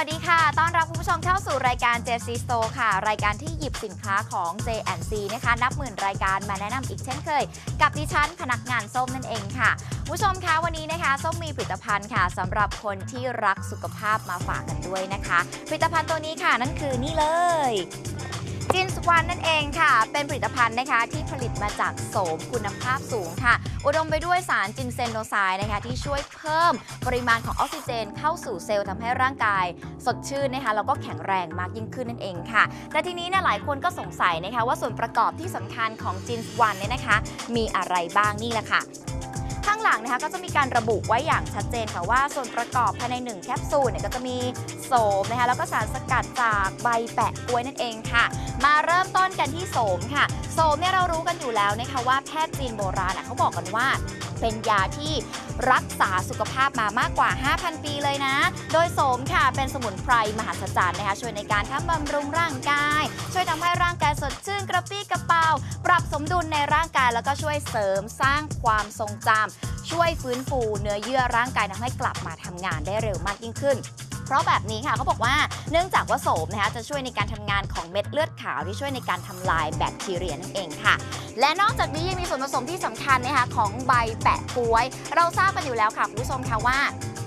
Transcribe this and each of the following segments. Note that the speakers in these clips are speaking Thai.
วัสดีค่ะ ต้อนรับคุณผู้ชมเข้าสู่รายการ JC Store ค่ะ รายการที่หยิบสินค้าของ J&C นะคะ นับหมื่นรายการมาแนะนำอีกเช่นเคย กับดิฉันพนักงานส้มนั่นเองค่ะคุณผู้ชมคะวันนี้นะคะส้มมีผลิตภัณฑ์ค่ะสำหรับคนที่รักสุขภาพมาฝากกันด้วยนะคะ ผลิตภัณฑ์ตัวนี้ค่ะนั่นคือนี่เลย จินสวันนั่นเองค่ะ เป็นผลิตภัณฑ์นะคะที่ผลิตมาจากโสมคุณภาพสูงค่ะ อุดมไปด้วยสารจินเซนโนไซด์นะคะที่ช่วยเพิ่มปริมาณของออกซิเจน เข้าสู่เซลล์ทำให้ร่างกาย สดชื่นนะคะแล้วก็แข็งแรงมากยิ่งขึ้นนั่นเองค่ะ แต่ทีนี้เนี่ยหลายคนก็สงสัยนะคะว่าส่วนประกอบที่สำคัญของจินสวันเนี่ยนะคะ มีอะไรบ้างนี่แหละค่ะ ข้างหลังนะคะก็จะมีการระบุไว้อย่างชัดเจนค่ะว่าส่วนประกอบภายใน 1 แคปซูลเนี่ยก็จะมีโสมนะคะแล้วก็สารสกัดจากใบแปะกล้วยนั่นเองค่ะ มาเริ่มต้นกันที่โสมค่ะ โสมเนี่ยเรารู้กันอยู่แล้วนะคะว่าแพทย์จีนโบราณเขาบอกกันว่าเป็นยาที่รักษาสุขภาพมามากกว่า 5,000 ปีเลยนะ โดยโสมค่ะ เป็นสมุนไพรมหัศจรรย์นะคะ ช่วยในการทั้งบำรุงร่างกาย ช่วยทำให้ร่างกายสดชื่น รับสมดุลในร่างกายแล้วก็ช่วยเสริมสร้างความทรงจำช่วยฟื้นฟูเนื้อเยื่อร่างกายทำให้กลับมาทำงานได้เร็วมากยิ่งขึ้น เพราะแบบนี้ค่ะเขาบอกว่าเนื่องจากว่าโสมนะคะจะช่วยในการทำงานของเม็ดเลือดขาวที่ช่วยในการทำลายแบคทีเรียนั่นเองค่ะ และนอกจากนี้ยังมีส่วนผสมที่สำคัญนะคะของใบแปะกล้วย เราทราบกันอยู่แล้วค่ะคุณผู้ชมค่ะว่า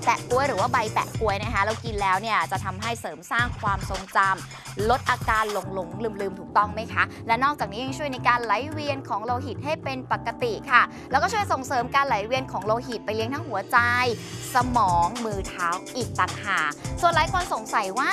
แปะกล้วยหรือว่าใบแปะกล้วยนะคะ เรากินแล้วเนี่ยจะทำให้เสริมสร้างความทรงจำลดอาการหลงหลงลืมลืมถูกต้องไหมคะ และนอกจากนี้ยังช่วยในการไหลเวียนของโลหิตให้เป็นปกติค่ะ แล้วก็ช่วยส่งเสริมการไหลเวียนของโลหิตไปเลี้ยงทั้งหัวใจ สมองมือเท้าอีกต่างหากส่วนหลายคนสงสัยว่า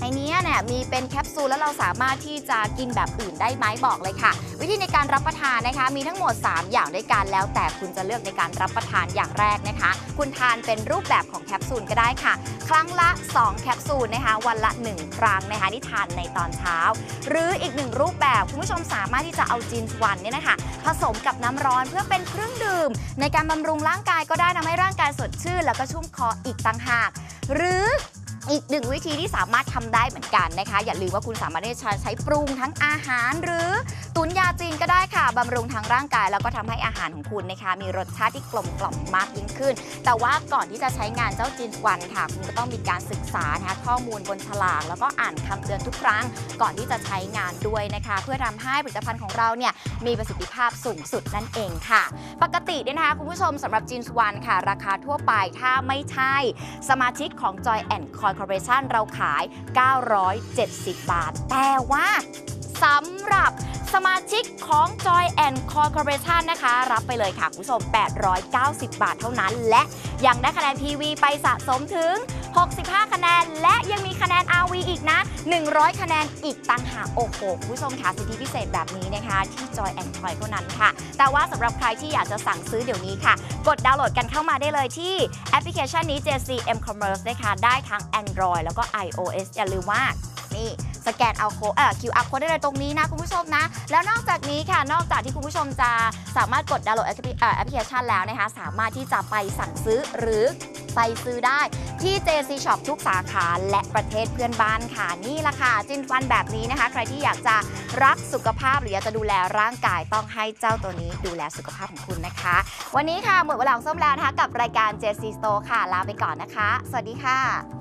ไอเนี้เนี่ยมีเป็นแคปซูลแล้วเราสามารถที่จะกินแบบอื่นได้ไหมบอกเลยค่ะ วิธีในการรับประทานนะคะ มีทั้งหมด 3 อย่างด้วยกันแล้ว แต่คุณจะเลือกในการรับประทานอย่างแรกนะคะ คุณทานเป็นรูปแบบของแคปซูลก็ได้ค่ะ ครั้งละ 2 แคปซูลนะคะ วันละ 1 ครั้งนะคะที่ทานในตอนเช้า หรืออีกหนึ่งรูปแบบคุณผู้ชมสามารถที่จะเอาจีนสวันเนี่ยนะคะผสมกับน้ำร้อนเพื่อเป็นเครื่องดื่ม ในการบำรุงร่างกายก็ได้ทำให้ร่างกายสดชื่น แล้วก็ชุ่มคออีกต่างหาก หรือ อีกหนึ่งวิธีที่สามารถทำได้เหมือนกันนะคะ อย่าลืมว่าคุณสามารถที่จะใช้ปรุงทั้งอาหาร หรือตุนยาจีนก็ได้ค่ะบำรุงทางร่างกาย แล้วก็ทำให้อาหารของคุณนะคะ มีรสชาติที่กลมกล่อมมากยิ่งขึ้น แต่ว่าก่อนที่จะใช้งานเจ้าจีนวันค่ะ คุณก็ต้องมีการศึกษานะคะข้อมูลบนฉลาก แล้วก็อ่านคำเตือนทุกครั้ง ก่อนที่จะใช้งานด้วยนะคะ เพื่อทำให้ผลิตภัณฑ์ของเราเนี่ยมีประสิทธิภาพสูงสุดนั่นเองค่ะ ปกติเนี่ยนะคะคุณผู้ชมสำหรับจีนวันค่ะ ราคาทั่วไปถ้าไม่ใช่สมาชิกของ Joy and Co Corporation เราขาย 970 บาท แต่ว่าสำหรับสมาชิกของ Joy and Coin Corporation นะคะ รับไปเลยค่ะ คุณผู้ชม 890 บาทเท่านั้น และยังได้คะแนนทีวีไปสะสมถึง 65 คะแนน และยังมีคะแนน RV อีกนะ 100 คะแนนอีกต่างหากโอ้โหคุณผู้ชมค่ะสิทธิพิเศษแบบนี้นะคะ ที่ Joy and Coin เท่านั้นค่ะ แต่ว่าสำหรับใครที่อยากจะสั่งซื้อเดี๋ยวนี้ค่ะ กดดาวน์โหลดกันเข้ามาได้เลยที่แอปพลิเคชันนี้ JCM Commerce นะคะได้ทั้ง Android แล้วก็ iOS อย่าลืมว่านี่สแกนเอาโค้ดเอ่อ QR code ได้เลยตรงนี้นะคุณผู้ชมนะ แล้วนอกจากนี้ค่ะ นอกจากที่คุณผู้ชมจะสามารถกดดาวน์โหลดแอปพลิเคชันแล้วนะคะ สามารถที่จะไปสั่งซื้อหรือ ไปซื้อได้ที่ JC Shop ทุกสาขาและประเทศเพื่อนบ้านค่ะ นี่ละค่ะ จินฟันแบบนี้นะคะ ใครที่อยากจะรักสุขภาพหรืออยากจะดูแลร่างกายต้องให้เจ้าตัวนี้ดูแลสุขภาพของคุณนะคะ วันนี้ค่ะหมดเวลาของส้มแล้วนะคะกับรายการ JC Store ค่ะลาไปก่อนนะคะ สวัสดีค่ะ